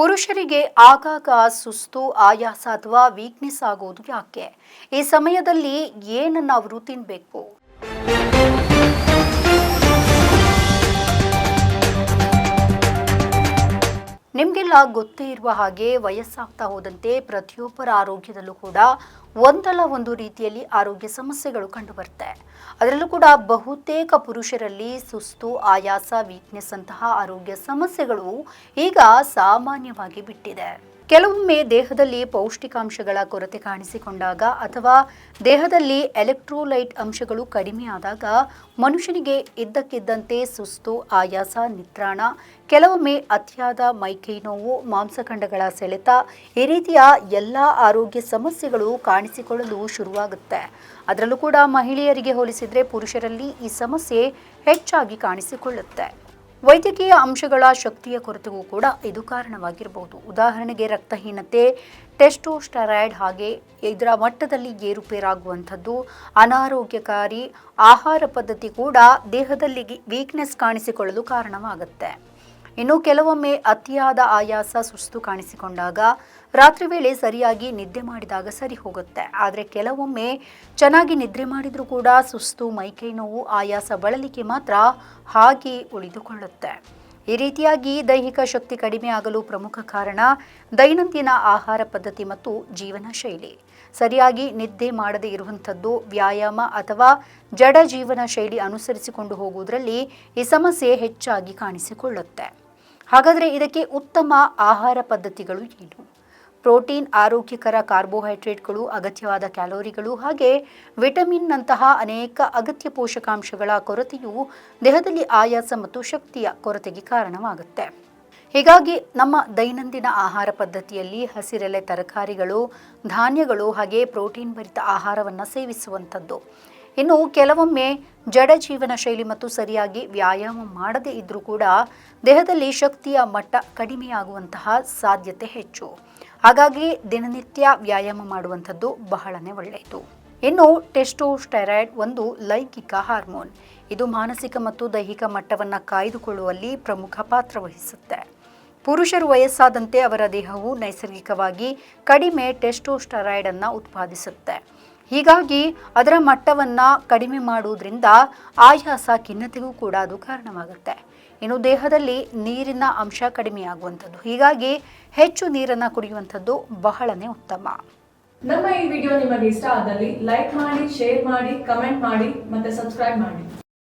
ಪುರುಷರಿಗೆ ಆಗಾಗ ಸುಸ್ತು ಆಯಾಸ ಅಥವಾ ವೀಕ್ನೆಸ್ ಆಗೋದು ಯಾಕೆ? ಈ ಸಮಯದಲ್ಲಿ ಏನನ್ನ ಅವರು ತಿನ್ಬೇಕು? ನಿಮಗೆಲ್ಲ ಗೊತ್ತೇ ಇರುವ ಹಾಗೆ ವಯಸ್ಸಾಗ್ತಾ ಹೋದಂತೆ ಪ್ರತಿಯೊಬ್ಬರ ಆರೋಗ್ಯದಲ್ಲೂ ಕೂಡ ಒಂದಲ್ಲ ಒಂದು ರೀತಿಯಲ್ಲಿ ಆರೋಗ್ಯ ಸಮಸ್ಯೆಗಳು ಕಂಡುಬರುತ್ತೆ. ಅದರಲ್ಲೂ ಕೂಡ ಬಹುತೇಕ ಪುರುಷರಲ್ಲಿ ಸುಸ್ತು, ಆಯಾಸ ವೀಕ್ನೆಸ್ ಅಂತಹ ಆರೋಗ್ಯ ಸಮಸ್ಯೆಗಳು ಈಗ ಸಾಮಾನ್ಯವಾಗಿ ಬಿಟ್ಟಿದೆ. ಕೆಲವೊಮ್ಮೆ ದೇಹದಲ್ಲಿ ಪೌಷ್ಟಿಕಾಂಶಗಳ ಕೊರತೆ ಕಾಣಿಸಿಕೊಂಡಾಗ ಅಥವಾ ದೇಹದಲ್ಲಿ ಎಲೆಕ್ಟ್ರೋಲೈಟ್ ಅಂಶಗಳು ಕಡಿಮೆಯಾದಾಗ ಮನುಷ್ಯನಿಗೆ ಇದ್ದಕ್ಕಿದ್ದಂತೆ ಸುಸ್ತು, ಆಯಾಸ ನಿತ್ರಾಣ ಕೆಲವೊಮ್ಮೆ ಅತಿಯಾದ ಮೈಕೈ ನೋವು, ಮಾಂಸಖಂಡಗಳ ಸೆಳೆತ ಈ ರೀತಿಯ ಎಲ್ಲ ಆರೋಗ್ಯ ಸಮಸ್ಯೆಗಳು ಕಾಣಿಸಿಕೊಳ್ಳಲು ಶುರುವಾಗುತ್ತೆ. ಅದರಲ್ಲೂ ಕೂಡ ಮಹಿಳೆಯರಿಗೆ ಹೋಲಿಸಿದರೆ ಪುರುಷರಲ್ಲಿ ಈ ಸಮಸ್ಯೆ ಹೆಚ್ಚಾಗಿ ಕಾಣಿಸಿಕೊಳ್ಳುತ್ತೆ. ವೈದ್ಯಕೀಯ ಅಂಶಗಳ ಶಕ್ತಿಯ ಕೊರತೆಗೂ ಕೂಡ ಇದು ಕಾರಣವಾಗಿರಬಹುದು. ಉದಾಹರಣೆಗೆ ರಕ್ತಹೀನತೆ, ಟೆಸ್ಟೋಸ್ಟೆರಾಯ್ಡ್ ಹಾಗೆ ಇದರ ಮಟ್ಟದಲ್ಲಿ ಏರುಪೇರಾಗುವಂಥದ್ದು, ಅನಾರೋಗ್ಯಕಾರಿ ಆಹಾರ ಪದ್ಧತಿ ಕೂಡ ದೇಹದಲ್ಲಿ ವೀಕ್ನೆಸ್ ಕಾಣಿಸಿಕೊಳ್ಳಲು ಕಾರಣವಾಗುತ್ತೆ. ಇನ್ನು ಕೆಲವೊಮ್ಮೆ ಅತಿಯಾದ ಆಯಾಸ ಸುಸ್ತು ಕಾಣಿಸಿಕೊಂಡಾಗ ರಾತ್ರಿ ವೇಳೆ ಸರಿಯಾಗಿ ನಿದ್ದೆ ಮಾಡಿದಾಗ ಸರಿ ಹೋಗುತ್ತೆ. ಆದರೆ ಕೆಲವೊಮ್ಮೆ ಚೆನ್ನಾಗಿ ನಿದ್ರೆ ಮಾಡಿದರೂ ಕೂಡ ಸುಸ್ತು, ಮೈಕೈ ನೋವು, ಆಯಾಸ, ಬಳಲಿಕೆ ಮಾತ್ರ ಹಾಗೆ ಉಳಿದುಕೊಳ್ಳುತ್ತೆ. ಈ ರೀತಿಯಾಗಿ ದೈಹಿಕ ಶಕ್ತಿ ಕಡಿಮೆ ಆಗಲು ಪ್ರಮುಖ ಕಾರಣ ದೈನಂದಿನ ಆಹಾರ ಪದ್ಧತಿ ಮತ್ತು ಜೀವನ ಶೈಲಿ. ಸರಿಯಾಗಿ ನಿದ್ದೆ ಮಾಡದೇ ಇರುವಂಥದ್ದು ವ್ಯಾಯಾಮ ಅಥವಾ ಜಡ ಜೀವನ ಶೈಲಿ ಅನುಸರಿಸಿಕೊಂಡು ಹೋಗುವುದರಲ್ಲಿ ಈ ಸಮಸ್ಯೆ ಹೆಚ್ಚಾಗಿ ಕಾಣಿಸಿಕೊಳ್ಳುತ್ತೆ. ಹಾಗಾದರೆ ಇದಕ್ಕೆ ಉತ್ತಮ ಆಹಾರ ಪದ್ಧತಿಗಳು ಏನು? ಪ್ರೋಟೀನ್ ಆರೋಗ್ಯಕರ ಕಾರ್ಬೋಹೈಡ್ರೇಟ್ಗಳು, ಅಗತ್ಯವಾದ ಕ್ಯಾಲೋರಿಗಳು ಹಾಗೆ ವಿಟಮಿನ್ನಂತಹ ಅನೇಕ ಅಗತ್ಯ ಪೋಷಕಾಂಶಗಳ ಕೊರತೆಯು ದೇಹದಲ್ಲಿ ಆಯಾಸ ಮತ್ತು ಶಕ್ತಿಯ ಕೊರತೆಗೆ ಕಾರಣವಾಗುತ್ತೆ. ಹೀಗಾಗಿ ನಮ್ಮ ದೈನಂದಿನ ಆಹಾರ ಪದ್ಧತಿಯಲ್ಲಿ ಹಸಿರೆಲೆ ತರಕಾರಿಗಳು, ಧಾನ್ಯಗಳು ಹಾಗೆ ಪ್ರೋಟೀನ್ ಭರಿತ ಆಹಾರವನ್ನು ಸೇವಿಸುವಂಥದ್ದು. ಇನ್ನು ಕೆಲವೊಮ್ಮೆ ಜಡ ಜೀವನ ಶೈಲಿ ಮತ್ತು ಸರಿಯಾಗಿ ವ್ಯಾಯಾಮ ಮಾಡದೇ ಇದ್ದರೂ ಕೂಡ ದೇಹದಲ್ಲಿ ಶಕ್ತಿಯ ಮಟ್ಟ ಕಡಿಮೆಯಾಗುವಂತಹ ಸಾಧ್ಯತೆ ಹೆಚ್ಚು. ಹಾಗಾಗಿ ದಿನನಿತ್ಯ ವ್ಯಾಯಾಮ ಮಾಡುವಂಥದ್ದು ಬಹಳನೇ ಒಳ್ಳೆಯದು. ಇನ್ನು ಟೆಸ್ಟೋಸ್ಟೆರಾಯ್ಡ್ ಒಂದು ಲೈಂಗಿಕ ಹಾರ್ಮೋನ್. ಇದು ಮಾನಸಿಕ ಮತ್ತು ದೈಹಿಕ ಮಟ್ಟವನ್ನು ಕಾಯ್ದುಕೊಳ್ಳುವಲ್ಲಿ ಪ್ರಮುಖ ಪಾತ್ರ ವಹಿಸುತ್ತೆ. ಪುರುಷರು ವಯಸ್ಸಾದಂತೆ ಅವರ ದೇಹವು ನೈಸರ್ಗಿಕವಾಗಿ ಕಡಿಮೆ ಟೆಸ್ಟೋಸ್ಟೆರಾಯ್ಡನ್ನು ಉತ್ಪಾದಿಸುತ್ತೆ. ಹೀಗಾಗಿ ಅದರ ಮಟ್ಟವನ್ನು ಕಡಿಮೆ ಮಾಡುವುದರಿಂದ ಆಯಾಸ ಖಿನ್ನತೆಗೂ ಕೂಡ ಅದು ಕಾರಣವಾಗುತ್ತೆ. ಇನ್ನು ದೇಹದಲ್ಲಿ ನೀರಿನ ಅಂಶ ಕಡಿಮೆಯಾಗುವಂಥದ್ದು ಹೀಗಾಗಿ ಹೆಚ್ಚು ನೀರನ್ನು ಕುಡಿಯುವಂಥದ್ದು ಬಹಳನೇ ಉತ್ತಮ. ನಮ್ಮ ಈ ವಿಡಿಯೋ ನಿಮಗೆ ಇಷ್ಟ ಆದಲ್ಲಿ ಲೈಕ್ ಮಾಡಿ, ಶೇರ್ ಮಾಡಿ, ಕಮೆಂಟ್ ಮಾಡಿ ಮತ್ತೆ ಸಬ್ಸ್ಕ್ರೈಬ್ ಮಾಡಿ.